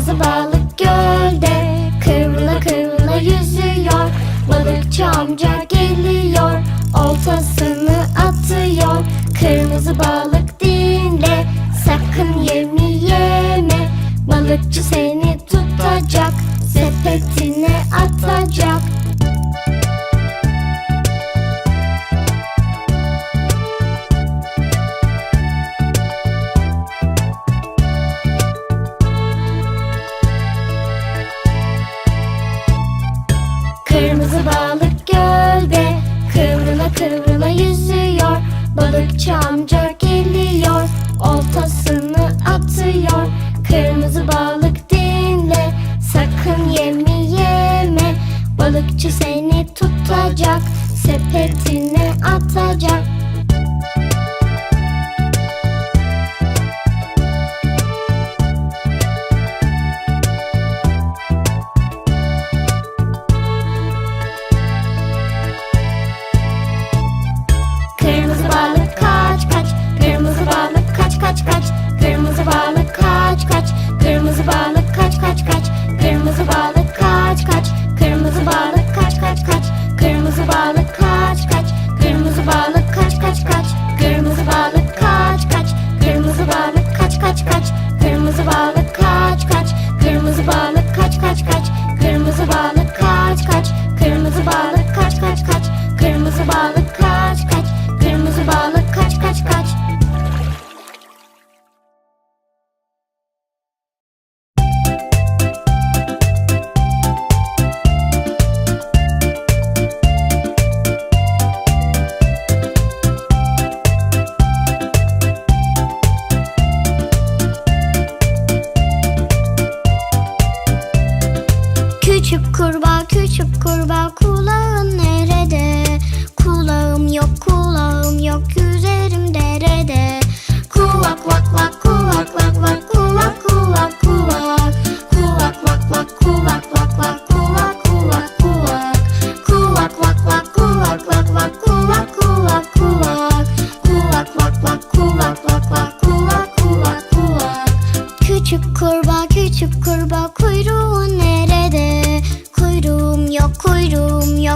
Kırmızı balık gölde Kıvrıla kıvrıla yüzüyor. Balıkçı amca geliyor Oltasını atıyor. Kırmızı balık dinle Sakın yemi yeme. Balıkçı seni tutacak Sepetine atacak. Balıkçı seni tutacak Sepetine atacak.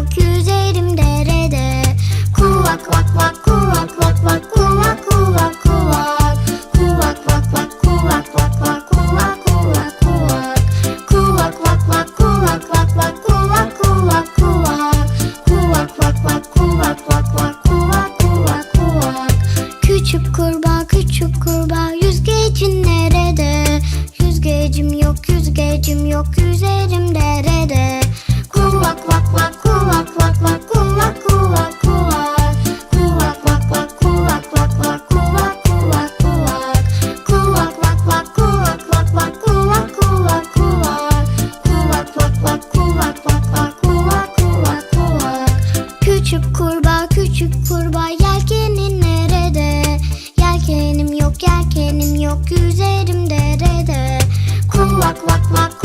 çok yüzerim derede. Kuvak vak vak kuvak vak vak kuvak kuvak kuvak. Kuvak vak vak kuvak vak vak kuvak kuvak kuvak. Kuvak vak vak kuvak vak vak kuvak kuvak Küçük kurbağa küçük kurbağa yüzgecin nerede? Yüzgecim yok yüzgecim yok üzerimde baba yelkenin nerede? Yelkenim yok yelkenim yok üzerim derede. Kuvak vak vak